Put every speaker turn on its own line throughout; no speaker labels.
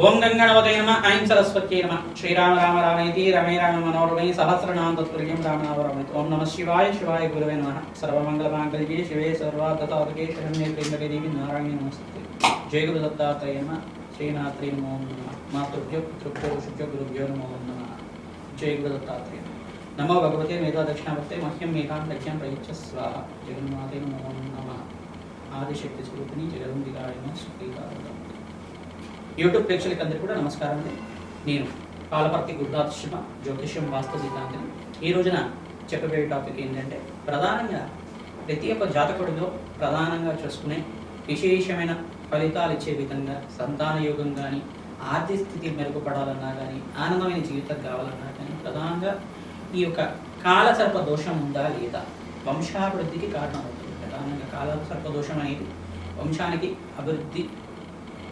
ఓం గంగణవతే నమ ఐం సరస్వత్యై నమ. శ్రీరామ రామ రామేతి రమే రామ మనోరమే సహస్రనామ తత్పుల్యం రామనామరమేతి. ఓం నమ శివాయ శివాయ గురువే నమ. సర్వమంగళ మాంగళ్యే శివే సర్వార్థతాదుకే శరణ్యే త్ర్యంబకే దేవి నారాయణ నమస్తే. జయ గురు దత్తాత్రేయ నమ. శ్రీనాథ్రీ నమో నమ. మాతృభ్యో పితృభ్యో ఋషిభ్యో గురుభ్యో నమో నమ. జయ గురు దత్తాత్రేయ నమో. భగవతే మేధా దక్షిణావర్తే మహ్యం మేధాం లక్ష్యం ప్రయుచ్చ స్వాహ. జగన్మాతే నమో నమ. ఆదిశక్తి స్వరూపిణి జగదంబికాయ సుఖీకారం యూట్యూబ్ ప్రేక్షకులకి అందరికీ కూడా నమస్కారం అండి. నేను పాలపర్తి శివ జ్యోతిష్యం వాస్తు సిద్ధాంతం ఈ రోజున చెప్పబోయే టాపిక్ ఏంటంటే ప్రధానంగా ప్రతి ఒక్క జాతకుడిలో ప్రధానంగా చూసుకునే విశేషమైన ఫలితాలు ఇచ్చే విధంగా సంతాన యోగం కానీ ఆర్థిక స్థితి మెరుగుపడాలన్నా కానీ ఆనందమైన జీవితం కావాలన్నా కానీ ప్రధానంగా ఈ యొక్క కాలసర్ప దోషం ఉందా లేదా? వంశాభివృద్ధికి కారణం అవుతుంది ప్రధానంగా కాలసర్ప దోషం అనేది వంశానికి అభివృద్ధి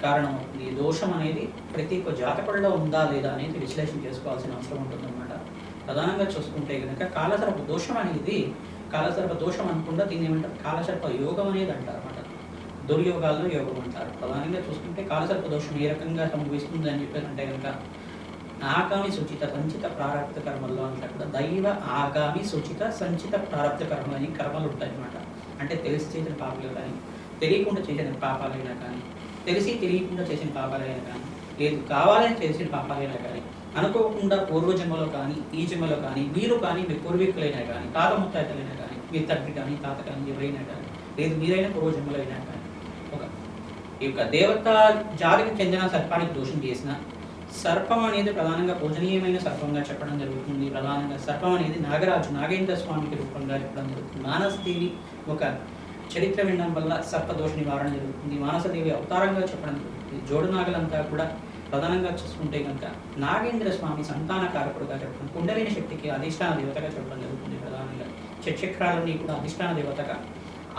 కారణమవుతుంది. ఈ దోషం అనేది ప్రతి ఒక్క జాతకుడిలో ఉందా లేదా అనేది విశ్లేషణ చేసుకోవాల్సిన అవసరం ఉంటుందన్నమాట. ప్రధానంగా చూసుకుంటే కనుక కాలసర్ప దోషం అనేది కాలసర్ప దోషం అనుకుండా దీన్ని ఏమంటారు? కాలసర్ప యోగం అనేది అంటారు అనమాట దుర్యోగాల్లో యోగం అంటారు. ప్రధానంగా చూసుకుంటే కాలసర్ప దోషం ఏ రకంగా సంభవిస్తుంది అని చెప్పారంటే కనుక ఆగామి సూచిత సంచిత ప్రారంభ కర్మల్లో అంతా కూడా దైవ ఆగామి సూచిత సంచిత ప్రారంభ కర్మ అని కర్మలు ఉంటాయి అన్నమాట అంటే తెలిసి చేసిన పాపాలు కానీ తెలియకుండా చేసిన పాపాలైనా కానీ తెలిసి తెలియకుండా చేసిన పాపాలైనా కానీ లేదు కావాలని చేసిన పాపాలైనా కానీ అనుకోకుండా పూర్వజన్మలో కానీ ఈ జన్మలో కానీ మీరు కానీ మీ పూర్వీకులైనా కానీ తాత ముత్తాతలైనా కానీ మీ తండ్రి కానీ తాత కానీ ఎవరైనా కానీ లేదు మీరైనా పూర్వజన్మలో అయినా కానీ ఒక ఈ యొక్క దేవత జాతికి చెందిన సర్పానికి దోషం చేసిన సర్పం అనేది ప్రధానంగా పూజనీయమైన సర్పంగా చెప్పడం జరుగుతుంది. ప్రధానంగా సర్పం అనేది నాగరాజు నాగేంద్ర స్వామికి రూపంగా చెప్పడం జరుగుతుంది. మానసదేవి ఒక చరిత్ర వినడం వల్ల సర్పదోష నివారణ జరుగుతుంది. మానసదేవి అవతారంగా చెప్పడం జరుగుతుంది. జోడు నాగలంతా కూడా ప్రధానంగా చూసుకుంటే కనుక నాగేంద్ర స్వామి సంతాన కారకుడుగా చెప్పడం కుండలిని శక్తికి అధిష్టాన దేవతగా చెప్పడం జరుగుతుంది ప్రధానంగా. చక్రాలన్నీ కూడా అధిష్టాన దేవతగా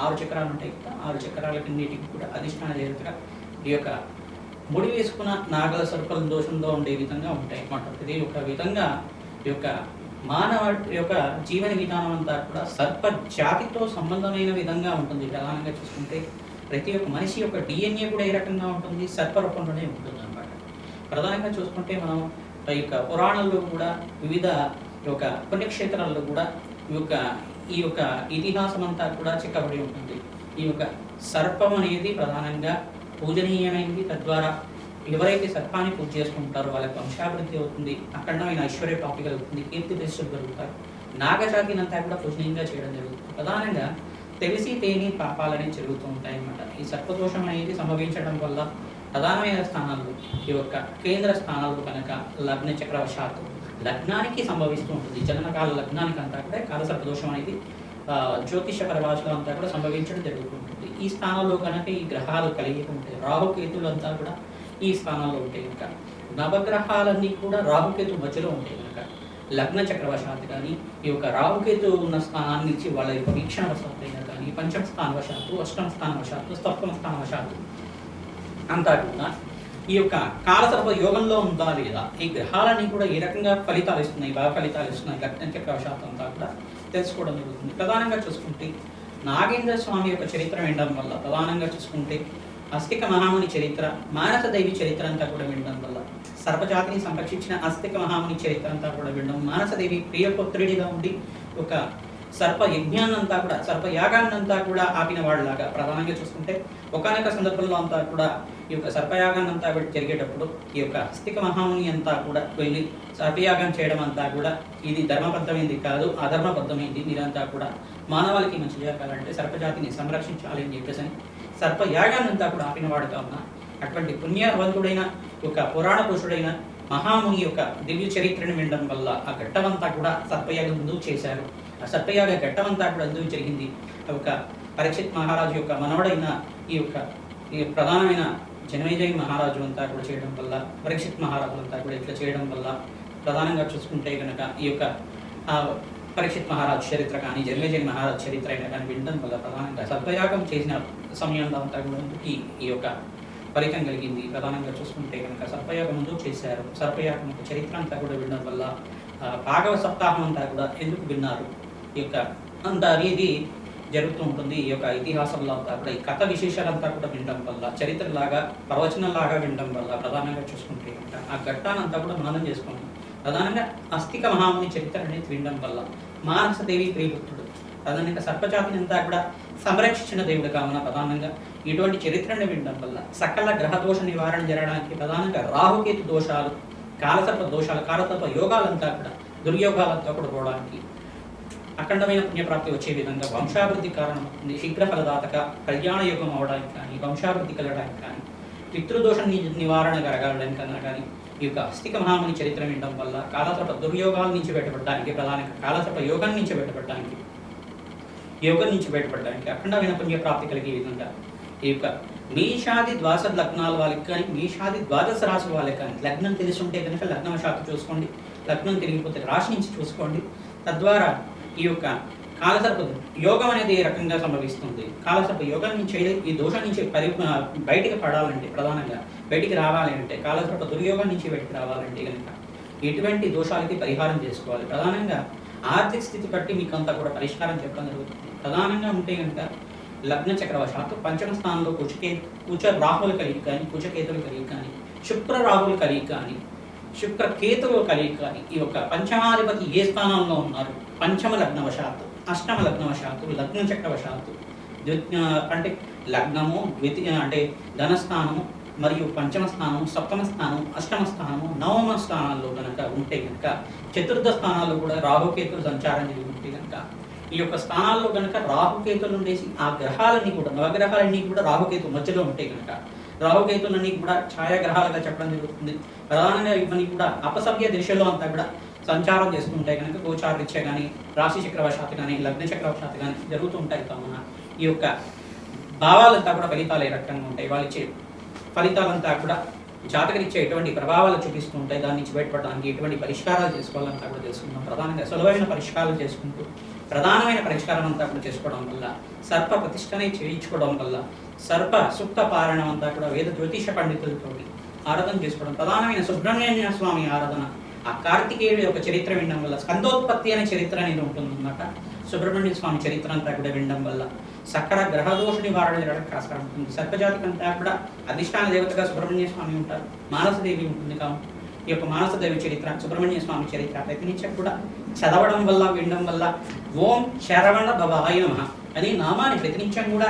ఆరు చక్రాలు ఉంటాయి కదా ఆరు చక్రాలన్నిటికి కూడా అధిష్టాన దేవతగా ఈ యొక్క ముడి వేసుకున్న నాగల సర్పల దోషంతో ఉండే విధంగా ఉంటాయి అన్నమాట. ఇది ఒక విధంగా ఈ యొక్క మానవ యొక్క జీవన విధానం అంతా కూడా సర్ప జాతితో సంబంధమైన విధంగా ఉంటుంది. ప్రధానంగా చూసుకుంటే ప్రతి ఒక్క మనిషి యొక్క డిఎన్ఏ కూడా ఏ రకంగా ఉంటుంది? సర్ప రూపంలోనే ఉంటుంది అనమాట ప్రధానంగా చూసుకుంటే మనం ఈ యొక్క పురాణాల్లో కూడా వివిధ యొక్క పుణ్యక్షేత్రాల్లో కూడా ఈ యొక్క ఈ యొక్క ఇతిహాసం అంతా కూడా చిక్కబడి ఉంటుంది. ఈ యొక్క సర్పం అనేది ప్రధానంగా పూజనీయమైనది. తద్వారా ఎవరైతే సర్పాన్ని పూజ చేసుకుంటారో వాళ్ళకి వంశాభివృద్ధి అవుతుంది అఖండమైన ఐశ్వర్య ప్రాప్తి కలుగుతుంది కీర్తి ప్రతిష్టలు కలుగుతారు. నాగజాతినంతా కూడా పూజనీయంగా చేయడం జరుగుతుంది. ప్రధానంగా తెలిసి తేని పాపాలని జరుగుతూ ఉంటాయి అన్నమాట ఈ సర్పదోషం అనేది సంభవించడం వల్ల ప్రధానమైన స్థానాలు ఈ యొక్క కేంద్ర స్థానాలు కనుక లగ్న చక్రవశాత్తు లగ్నానికి సంభవిస్తూ ఉంటుంది. జన్మకాల లగ్నానికి అంతా కూడా కాల సర్పదోషం అనేది జ్యోతిష పరిభాషలో అంతా కూడా సంభవించడం జరుగుతుంటుంది ఈ స్థానంలో కనుక ఈ గ్రహాలు కలిగి ఉంటాయి రాహుకేతులు అంతా కూడా ఈ స్థానంలో ఉంటాయి కనుక. నవగ్రహాలన్నీ కూడా రాహుకేతు మధ్యలో ఉంటాయి కనుక. లగ్న చక్రవశాత్తు కానీ ఈ యొక్క రాహుకేతు ఉన్న స్థానాన్ని ఇచ్చి వాళ్ళ యొక్క వీక్షణ వశాత్తు అయినా కానీ పంచమ స్థానవశాత్తు అష్టమ స్థానవశాత్తు సప్తమ స్థానవశాత్తు అంతా కూడా ఈ యొక్క కాలసర్ప యోగంలో ఉందా లేదా? ఈ గ్రహాలన్నీ కూడా ఏ రకంగా ఫలితాలు ఇస్తున్నాయి? బాగా ఫలితాలు ఇస్తున్నాయి. లగ్న చక్రవశాత్తు అంతా కూడా తెలుసుకోవడం జరుగుతుంది. ప్రధానంగా చూసుకుంటే నాగేంద్ర స్వామి యొక్క చరిత్ర వినడం వల్ల ప్రధానంగా చూసుకుంటే అస్తిక మహాముని చరిత్ర మానస దేవి చరిత్ర అంతా కూడా వినడం వల్ల సర్పజాతిని సంరక్షించిన అస్తిక మహాముని చరిత్ర అంతా కూడా వినడం మానసదేవి ప్రియపుత్రుడిగా ఉండి ఒక సర్ప యజ్ఞాన్నంతా కూడా సర్ప యాగాన్నంతా కూడా ఆపిన వాళ్ళలాగా ప్రధానంగా చూసుకుంటే ఒకనొక సందర్భంలో అంతా కూడా ఈ యొక్క సర్పయాగాన్నంతా కూడా జరిగేటప్పుడు ఈ యొక్క అస్థిక మహాముని అంతా కూడా వెళ్ళి సర్పయాగం చేయడం అంతా కూడా ఇది ధర్మబద్ధమైంది కాదు అధర్మబద్ధమైంది మీరంతా కూడా మానవాళికి మంచి జరగాలంటే సర్పజాతిని సంరక్షించాలి అని చెప్పేసి అని సర్పయాగాన్ని అంతా కూడా ఆపిన వాడు కావున అటువంటి పుణ్యవంతుడైన ఒక పురాణ పురుషుడైన మహాముని యొక్క దివ్య చరిత్రను వినడం వల్ల ఆ ఘట్టమంతా కూడా సర్పయాగం ముందు చేశారు. ఆ సర్పయాగ ఘట్టమంతా కూడా అందుకు జరిగింది. ఒక పరీక్షిత్ మహారాజు యొక్క మనవడైన ఈ యొక్క ఈ ప్రధానమైన జనమేజయ మహారాజు అంతా కూడా చేయడం వల్ల పరీక్షిత్ మహారాజు అంతా కూడా ఇట్లా చేయడం వల్ల ప్రధానంగా చూసుకుంటే కనుక ఈ యొక్క ఆ, పరీక్షిత్ మహారాజు చరిత్ర కానీ జన్మేజన్ మహారాజు చరిత్ర అయినా కానీ వినడం వల్ల ప్రధానంగా సత్వయాగం చేసిన సమయంలో అంతా కూడా ఈ యొక్క ఫలితం కలిగింది. ప్రధానంగా చూసుకుంటే కనుక సర్పయాగం ముందు చేశారు. సర్పయాగం యొక్క చరిత్ర అంతా కూడా వినడం వల్ల భాగవ సప్తాహం అంతా కూడా ఎందుకు విన్నారు? ఈ యొక్క అంత అనేది జరుగుతూ ఉంటుంది. ఈ యొక్క ఇతిహాసంలో అంతా కూడా ఈ కథ విశేషాలంతా కూడా వినడం వల్ల చరిత్రలాగా ప్రవచనంలాగా వినడం వల్ల ప్రధానంగా చూసుకుంటే కనుక ఆ ఘట్టానంతా కూడా మననం చేసుకుంటాం. ప్రధానంగా అస్థిక మహాముని చరిత్ర అనేది వినడం వల్ల మానసదేవి ప్రియభక్తుడు ప్రధానంగా సర్పజాతిని అంతా కూడా సంరక్షించిన దేవుడు కావున ప్రధానంగా ఇటువంటి చరిత్రను వినడం వల్ల సకల గ్రహ దోష నివారణ జరగడానికి ప్రధానంగా రాహుకేతు దోషాలు కాలసర్ప దోషాలు కాలసర్ప యోగాలంతా కూడా దుర్యోగాలంతా కూడా పోవడానికి అఖండమైన పుణ్యప్రాప్తి వచ్చే విధంగా వంశాభివృద్ధి కారణమవుతుంది. శీఘ్ర ఫలదాతక కళ్యాణ యోగం అవడానికి కానీ వంశాభివృద్ధి కలగడానికి కానీ పితృదోష నివారణ కలగడానికి కన్నా కానీ ఈ యొక్క అస్థిక మహాముని చరిత్ర వినడం వల్ల కాలసర్ప దుర్యోగాల నుంచి బయటపడడానికి ప్రధానంగా కాలసర్ప యోగం నుంచి బయటపడడానికి యోగం నుంచి బయటపడడానికి అఖండమైన పుణ్యప్రాప్తి కలిగే విధంగా ఈ యొక్క మీషాది ద్వాదశ లగ్నాల వాళ్ళకి కానీ మీషాది ద్వాదశ రాశి వాళ్ళకి కానీ లగ్నం తెలిసి ఉంటే కనుక లగ్నం శాఖ చూసుకోండి. లగ్నం తెలియకపోతే రాశి నుంచి చూసుకోండి. తద్వారా ఈ యొక్క కాలసర్ప యోగం అనేది ఏ రకంగా సంభవిస్తుంది? కాలసర్ప యోగం నుంచి ఈ దోషం నుంచి పరి బయటికి పడాలంటే ప్రధానంగా బయటికి రావాలి అంటే కాలసర్ప దుర్యోగం నుంచి బయటికి రావాలంటే కనుక ఎటువంటి దోషాలకి పరిహారం చేసుకోవాలి? ప్రధానంగా ఆర్థిక స్థితి బట్టి మీకు అంతా కూడా పరిష్కారం చెప్పడం జరుగుతుంది. ప్రధానంగా ఉంటే కనుక లగ్న చక్రవశాత్తు పంచమ స్థానంలో కుచకే కుచ రాహుల కలిగి కానీ కుచకేతులు కలిగి కానీ శుక్ర రాహులు కలిగి కానీ శుక్ర కేతువులు కలిగి కానీ ఈ యొక్క పంచమాధిపతి ఏ స్థానంలో ఉన్నారు? పంచమ లగ్నవశాత్తు. అష్టమ లగ్నవశాత్తు లగ్న చక్రవశాత్తు అంటే లగ్నము ద్వితీయ అంటే ధనస్థానము మరియు పంచమ స్థానం సప్తమ స్థానం అష్టమ స్థానము నవమ స్థానాల్లో కనుక ఉంటే కనుక చతుర్థ స్థానాల్లో కూడా రాహుకేతులు సంచారం జరిగి ఉంటే కనుక ఈ యొక్క స్థానాల్లో కనుక రాహుకేతులు ఉండేసి ఆ గ్రహాలన్నీ కూడా నవగ్రహాలన్నీ కూడా రాహుకేతు మధ్యలో ఉంటే కనుక రాహుకేతులన్నీ కూడా ఛాయాగ్రహాలుగా చెప్పడం జరుగుతుంది. ప్రధానంగా ఇవన్నీ కూడా అపసవ్య దిశలో అంతా కూడా సంచారం చేస్తుంటాయి కనుక గోచారరీత్యా కానీ రాశి చక్రవశాత్తు కానీ లగ్న చక్రవశాత్తు కానీ జరుగుతూ ఉంటాయి కావున ఈ యొక్క భావాలంతా కూడా ఫలితాలు ఏ రకంగా ఉంటాయి? వాళ్ళు ఇచ్చే ఫలితాలంతా కూడా జాతకరిచ్చే ఎటువంటి ప్రభావాలు చూపిస్తూ ఉంటాయి? దాని నుంచి బయటపడడానికి ఎటువంటి పరిష్కారాలు చేసుకోవాలంతా కూడా తెలుసుకుందాం. ప్రధానంగా సులభమైన పరిష్కారాలు చేసుకుంటూ ప్రధానమైన పరిష్కారం అంతా కూడా చేసుకోవడం వల్ల సర్ప ప్రతిష్టనే చేయించుకోవడం వల్ల సర్ప సుప్త పారాయణం అంతా కూడా వేద జ్యోతిష పండితులతో ఆరాధన చేసుకోవడం ప్రధానమైన సుబ్రహ్మణ్య స్వామి ఆరాధన ఆ కార్తికేయుడు యొక్క చరిత్ర వినడం వల్ల స్కందోత్పత్తి అనే చరిత్ర అనేది ఉంటుందన్నమాట. సుబ్రహ్మణ్య స్వామి చరిత్ర అంతా కూడా వినడం వల్ల సకల గ్రహదోష నివారణ జరగడానికి ఆస్కారం ఉంటుంది. సర్పజాతి అంతా కూడా అధిష్టాన దేవతగా సుబ్రహ్మణ్య స్వామి ఉంటారు. మానసదేవి ఉంటుంది కాబట్టి ఈ యొక్క మానసదేవి చరిత్ర సుబ్రహ్మణ్య స్వామి చరిత్ర ప్రతినిత్యం కూడా చదవడం వల్ల వినడం వల్ల ఓం శరవణ భవాయ నమ అనే నామాన్ని ప్రతినిత్యం కూడా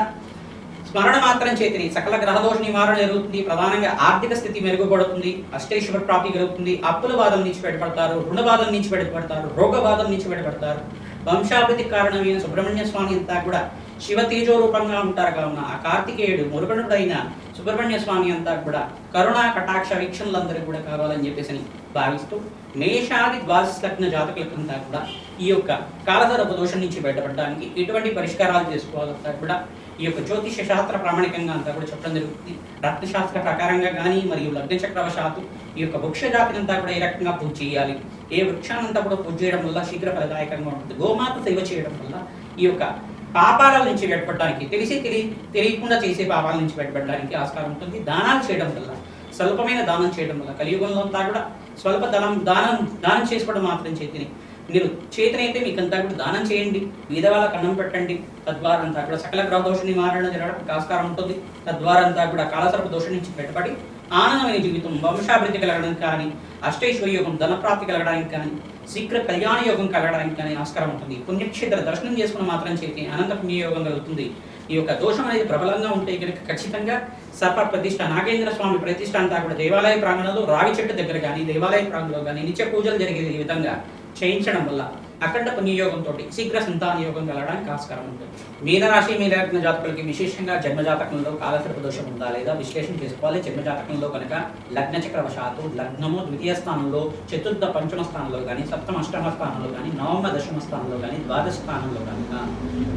స్మరణ మాత్రం చేతిని సకల గ్రహదోష నివారణ జరుగుతుంది ప్రధానంగా ఆర్థిక స్థితి మెరుగుపడుతుంది అష్టేశ్వర ప్రాప్తి కలుగుతుంది అప్పుల బాధల నుంచి బయటపడతారు రుణ బాధల నుంచి బయటపడతారు రోగ బాధల నుంచి బయటపడతారు. వంశాభివృద్ధి కారణమైన సుబ్రహ్మణ్య స్వామి అంతా కూడా శివ తేజో రూపంగా ఉంటారు కావున ఆ కార్తికేయుడు మురుగనుడైన సుబ్రహ్మణ్య స్వామి అంతా కూడా కరుణా కటాక్ష వీక్షణలందరూ కూడా కావాలని చెప్పేసి అని భావిస్తూ మేషాది ద్వాదశ లగ్న జాతకులకంతా కూడా ఈ యొక్క కాలధర దోషం నుంచి బయటపడడానికి ఎటువంటి పరిష్కారాలు చేసుకోవాలంతా కూడా ఈ యొక్క జ్యోతిష శాస్త్ర ప్రామాణికంగా అంతా కూడా చెప్పడం జరుగుతుంది. రత్నశాస్త్ర ప్రకారంగా కానీ మరియు లగ్నచక్రవశాత్తు ఈ యొక్క వృక్ష జాతిని అంతా కూడా ఏ రకంగా పూజ చేయాలి? ఏ వృక్షానంతా కూడా పూజ చేయడం వల్ల శీఘ్ర ఫలదాయకంగా ఉంటుంది. గోమాత సేవ చేయడం వల్ల ఈ యొక్క పాపాల నుంచి బయటపడడానికి తెలిసి తెలియ తెలియకుండా చేసే పాపాల నుంచి బయటపడడానికి ఆస్కారం ఉంటుంది. దానాలు చేయడం వల్ల స్వల్పమైన దానం చేయడం వల్ల కలియుగంలో అంతా కూడా స్వల్ప దానం దానం దానం చేసుకోవడం మాత్రం చేతిని మీరు చేతనైతే మీకు అంతా కూడా దానం చేయండి. మీద వాళ్ళకి అన్నం పెట్టండి. తద్వారా అంతా కూడా సకల గ్రహ దోష నివారణ జరగడానికి ఆస్కారం ఉంటుంది. తద్వారా అంతా కూడా కాలసర్ప దోషం నుంచి బయటపడి ఆనందమైన జీవితం వంశాభివృద్ధి కలగడానికి కానీ అష్టైశ్వర్య యోగం ధనప్రాప్తి కలగడానికి కానీ శీఘ్ర కళ్యాణ యోగం కలగడానికి కానీ ఆస్కారం ఉంటుంది. పుణ్యక్షేత్ర దర్శనం చేసుకున్న మాత్రం చేతి అనంత పుణ్యయోగం కలుగుతుంది. ఈ యొక్క దోషం అనేది ప్రబలంగా ఉంటే కనుక ఖచ్చితంగా సర్ప ప్రతిష్ట నాగేంద్ర స్వామి ప్రతిష్ట అంతా కూడా దేవాలయ ప్రాంగణంలో రావి చెట్టు దగ్గర కానీ దేవాలయ ప్రాంగణంలో కానీ నిత్య పూజలు జరిగే ఈ విధంగా చేయించడం వల్ల అఖండ పుణ్యయోగంతో శీఘ్ర సంతాన యోగం కలగడానికి ఆస్కారం ఉంటుంది. మీనరాశి మీనరత్న జాతకులకి విశేషంగా జన్మజాతకంలో కాలసర్ప దోషం ఉందా లేదా విశ్లేషణ చేసుకోవాలి. జన్మజాతకంలో కనుక లగ్న చక్రవశాత్తు లగ్నము ద్వితీయ స్థానంలో చతుర్థ పంచమ స్థానంలో కానీ సప్తమ అష్టమ స్థానంలో కానీ నవమ దశమ స్థానంలో కానీ ద్వాదశ స్థానంలో కనుక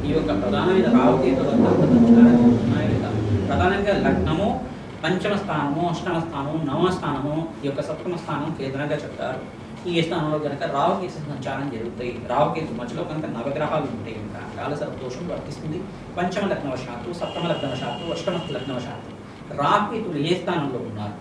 ఈ యొక్క ప్రధానమైన రావుకేతులు ప్రధానంగా లగ్నము పంచమ స్థానము అష్టమ స్థానము నవమ స్థానము ఈ యొక్క సప్తమ స్థానం కేంద్రంగా చెప్తారు. ఈ స్థానంలో కనుక రావుకేతు సంచారం జరుగుతాయి. రావుకేతు మధ్యలో కనుక నవగ్రహాలు ఉంటాయి కనుక కాలసర్ప దోషం వర్తిస్తుంది. పంచమ లగ్నవశాత్తు సప్తమ లగ్నవశాత్తు అష్టమ లగ్నవశాత్తు రాహుకేతులు ఏ స్థానంలో ఉన్నారు?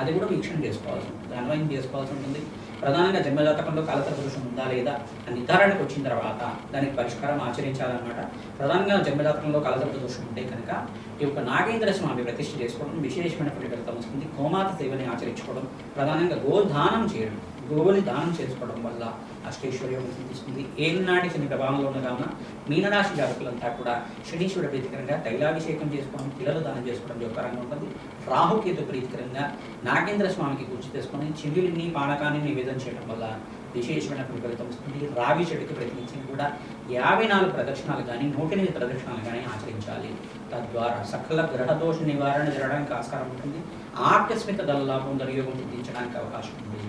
అది కూడా వీక్షణ చేసుకోవాల్సి ఉంటుంది. అన్వయం చేసుకోవాల్సి ఉంటుంది? ప్రధానంగా జన్మజాతకంలో కాలసర్ప దోషం ఉందా లేదా? నిర్ధారణకు వచ్చిన తర్వాత దానికి పరిష్కారం ఆచరించాలన్నమాట. ప్రధానంగా జన్మజాతకంలో కాలసర్ప దోషం ఉంటే కనుక ఈ యొక్క నాగేంద్ర స్వామి ప్రతిష్ఠ చేసుకోవడం విశేషమైన ఫలితం వస్తుంది. గోమాత సేవని ఆచరించుకోవడం ప్రధానంగా గోదానం చేయడం. గోవుని దానం చేసుకోవడం వల్ల అష్టైశ్వర్యం సిద్ధిస్తుంది ఏనాటి శని ప్రభావంలో ఉన్న కావున మీనరాశి జాతకులంతా కూడా శనీశ్వరుడు ప్రీతికరంగా తైలాభిషేకం చేసుకోవడం పిల్లలు దానం చేసుకోవడం జోకరంగా ఉంటుంది రాహుకేతు ప్రీతికరంగా నాగేంద్ర స్వామికి గుర్తు చేసుకొని చెవిలిని పానకాన్ని నివేదన చేయడం వల్ల విశేషమైనటువంటి ఫలితం వస్తుంది. రావి చెట్టుకి ప్రయత్నించి కూడా యాభై నాలుగు ప్రదక్షిణాలు కానీ నూట ఎనిమిది ప్రదక్షిణాలు కానీ ఆచరించాలి. తద్వారా సకల గ్రహదోష నివారణ జరగడానికి ఆస్కారం ఉంటుంది. ఆకస్మిక దళ లాభం దుర్యోగం సిద్ధించడానికి అవకాశం ఉంది.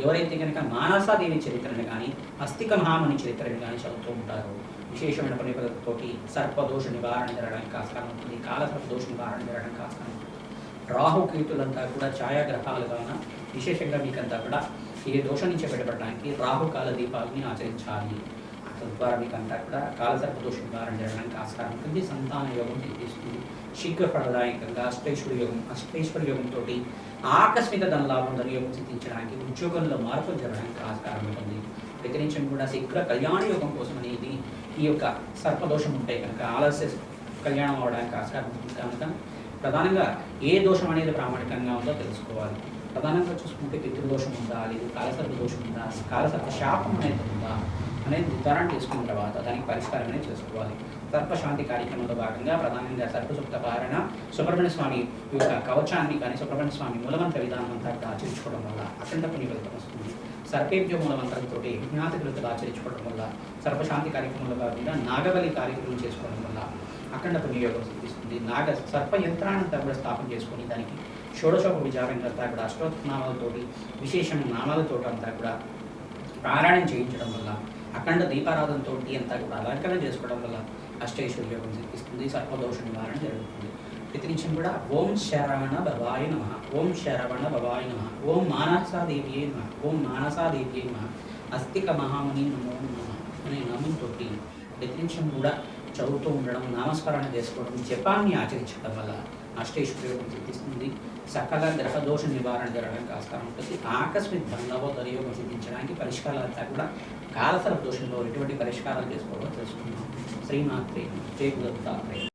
ఎవరైతే కనుక మానసాదేవి చరిత్రను కానీ అస్థిక మహాముని చరిత్రను కానీ చదువుతూ ఉంటారో విశేషమైన పనిపదతోటి సర్పదోష నివారణ జరగడానికి ఆస్కారం ఉంటుంది కాలసర్పదోష నివారణ జరగడానికి ఆస్కారం ఉంటుంది. రాహుకేతులంతా కూడా ఛాయాగ్రహాలుగాన విశేషంగా మీకంతా కూడా ఏ దోషం నుంచి బయటపడడానికి రాహుకాల దీపాలని ఆచరించాలి. తద్వారా మీకంతా కూడా కాలసర్ప దోషం నివారణ జరగడానికి ఆస్కారం ఉంటుంది సంతాన యోగం తీసుకుంది శీఘ్ర ఫలదాయకంగా అష్టేశ్వర యోగం అష్టేశ్వర యోగంతో ఆకస్మిక ధనలాభం యోగం సిద్ధించడానికి ఉద్యోగంలో మార్పులు జరగడానికి ఆస్కారం ఉంటుంది. వ్యతిరేకం కూడా శీఘ్ర కళ్యాణ యోగం కోసం అనేది ఈ యొక్క సర్పదోషం ఉంటే కనుక ఆలస్య కళ్యాణం అవడానికి ఆస్కారం ఉంటుంది. కనుక ప్రధానంగా ఏ దోషం అనేది ప్రామాణికంగా ఉందో తెలుసుకోవాలి. ప్రధానంగా చూసుకుంటే పితృదోషం ఉందా? లేదు కాలసర్ప దోషం ఉందా? కాలసర్ప శాపం అనేది ఉందా? అనేది నిర్ధారణ చేసుకున్న తర్వాత దానికి పరిష్కారం అనేది చేసుకోవాలి. సర్పశాంతి కార్యక్రమంలో భాగంగా ప్రధానంగా సర్పసుప్త పారణ సుబ్రహ్మణ్య స్వామి యొక్క కవచాన్ని కానీ సుబ్రహ్మణ్య స్వామి మూలమంత్ర విధానం అంతా ఆచరించుకోవడం వల్ల అఖండ పుణ్య ఫలితం వస్తుంది. సర్పేభ్య మూలమంత్రంతో విజ్ఞాత కృతులు ఆచరించుకోవడం వల్ల సర్పశాంతి కార్యక్రమంలో భాగంగా నాగబలి కార్యక్రమం చేసుకోవడం వల్ల అఖండ పుణ్యయోగం సిద్ధిస్తుంది. నాగ సర్ప యంత్రాన్ని కూడా స్థాపన చేసుకొని దానికి షోడశోప విచారంగా అంతా కూడా అష్టోత్నామాలతోటి విశేషమైన నామాలతో అంతా కూడా పారాయణం చేయించడం వల్ల అఖండ దీపారాధనతో అంతా కూడా అలంకరణ చేసుకోవడం వల్ల అష్టైశ్వర్యోగం సిద్ధిస్తుంది సర్పదోష నివారణ జరుగుతుంది. ప్రతి నిమిషం కూడా ఓం శరవణ భవాయ నమ ఓం శరవణ భవాయ నమ ఓం మానసాదేవియే నమ ఓం మానసాదేవియే నమ అస్తిక మహాముని నమో నమ అనే నామంతో ప్రతి నిమిషం కూడా చదువుతూ ఉండడం నామస్మరణ చేసుకోవడం జపాన్ని ఆచరించడం వల్ల అష్టైశ్వర్యోగం చూపిస్తుంది సకల గ్రహదోష నివారణ జరగడానికి ఆస్కారం ఉంటుంది. ఆకస్మిక ధనలవ దర్యోగం పరిష్కారాలు పరిష్కారాలంతా కూడా కాలసర దోషంలో ఎటువంటి పరిష్కారాలు చేసుకోవాలో తెలుసుకుందాం. శ్రీమాత్రే జయ గురుదత్తాత్రేయ.